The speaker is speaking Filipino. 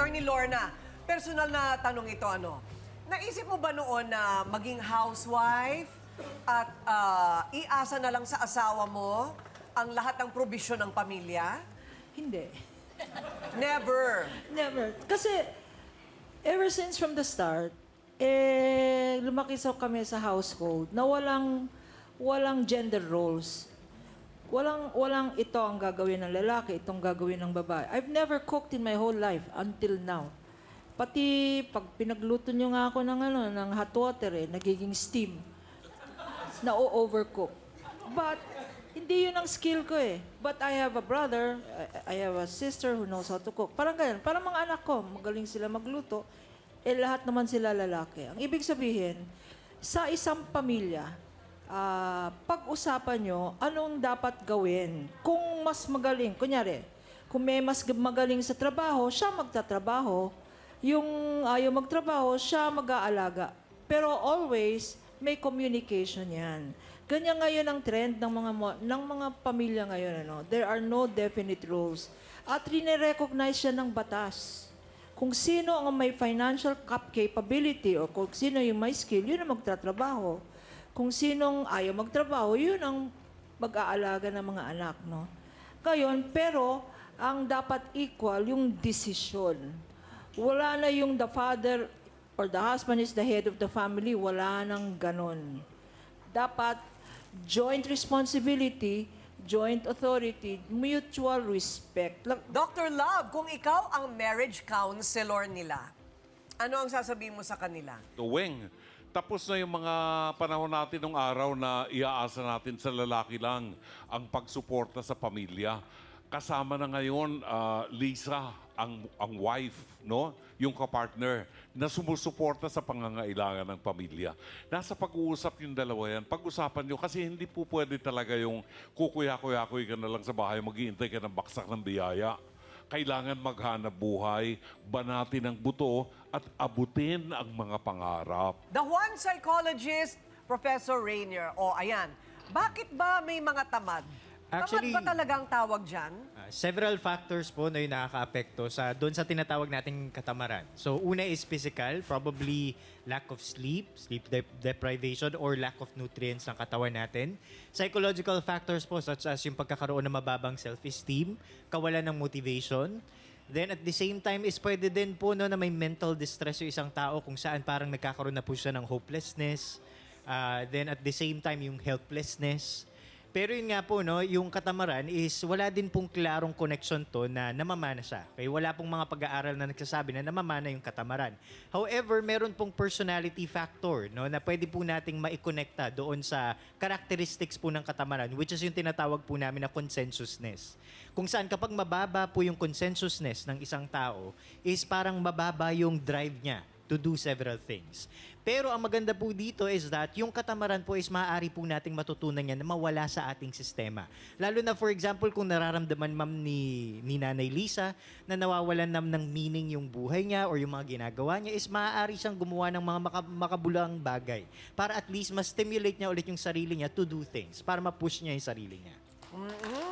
Attorney Lorna, personal na tanong ito, ano? Naisip mo ba noon na maging housewife at ah, iasa na lang sa asawa mo ang lahat ng probisyon ng pamilya? Hindi. Never. Never. Kasi, ever since from the start, eh, lumaki sa kami sa household na walang, walang gender roles. Walang, walang ito ang gagawin ng lalaki, itong gagawin ng babae. I've never cooked in my whole life until now. Pati pag pinagluto nyo nga ako ng, ano, ng hot water, eh, nagiging steam. Na overcook. But, hindi yun ang skill ko eh. But I have a brother, I, I have a sister who knows how to cook. Parang ganyan. Parang mga anak ko, magaling sila magluto. Eh, lahat naman sila lalaki. Ang ibig sabihin, sa isang pamilya, ah, pag-usapan nyo, anong dapat gawin? Kung mas magaling, kunyari, kung may mas magaling sa trabaho, siya magtatrabaho. Yung ayaw magtrabaho, siya mag-aalaga. Pero always, may communication yan. Ganyan ngayon ang trend ng mga ng mga pamilya ngayon. Ano? There are no definite rules. At rine-recognize yan ng batas. Kung sino ang may financial cap capability o kung sino yung may skill, yun ang magtatrabaho. Kung sinong ayaw magtrabaho, yun ang mag-aalaga ng mga anak. No? Ngayon, pero ang dapat equal yung desisyon. Wala na yung the father or the husband is the head of the family, wala nang ganon. Dapat joint responsibility, joint authority, mutual respect. Lang- Dr. Love, kung ikaw ang marriage counselor nila, ano ang sasabihin mo sa kanila? tuwing. Tapos na yung mga panahon natin ng araw na iaasa natin sa lalaki lang ang pagsuporta sa pamilya. Kasama na ngayon, ah, Lisa, ang, ang wife, no? yung kapartner, na sumusuporta sa pangangailangan ng pamilya. Nasa pag-uusap yung dalawa yan. Pag-usapan nyo, kasi hindi po pwede talaga yung kukuya-kuya-kuy ka na lang sa bahay, mag-iintay ka ng baksak ng biyaya kailangan maghanap buhay, banatin ang buto at abutin ang mga pangarap. The one psychologist, Professor Rainier. O, ayan. Bakit ba may mga tamad? Actually- tamad ba talaga ang tawag dyan? Ah, several factors po na yung nakaka-apekto sa doon sa tinatawag nating katamaran. So una is physical, probably lack of sleep, sleep dep- deprivation or lack of nutrients ng katawan natin. Psychological factors po such as yung pagkakaroon ng mababang self-esteem, kawalan ng motivation. Then at the same time is pwede din po no, na may mental distress yung isang tao kung saan parang nagkakaroon na po siya ng hopelessness. Ah, then at the same time yung helplessness. Pero yun nga po, no, yung katamaran is wala din pong klarong connection to na namamana siya. Kaya wala pong mga pag-aaral na nagsasabi na namamana yung katamaran. However, meron pong personality factor no, na pwede po nating maikonekta doon sa characteristics po ng katamaran which is yung tinatawag po namin na consensusness. Kung saan kapag mababa po yung consensusness ng isang tao is parang mababa yung drive niya to do several things. Pero ang maganda po dito is that yung katamaran po is maaari po nating matutunan yan na mawala sa ating sistema. Lalo na for example kung nararamdaman ma'am ni, ni Nanay Lisa na nawawalan nam ng meaning yung buhay niya or yung mga ginagawa niya is maaari siyang gumawa ng mga maka, makabulang bagay para at least ma-stimulate niya ulit yung sarili niya to do things para ma-push niya yung sarili niya. Mhm.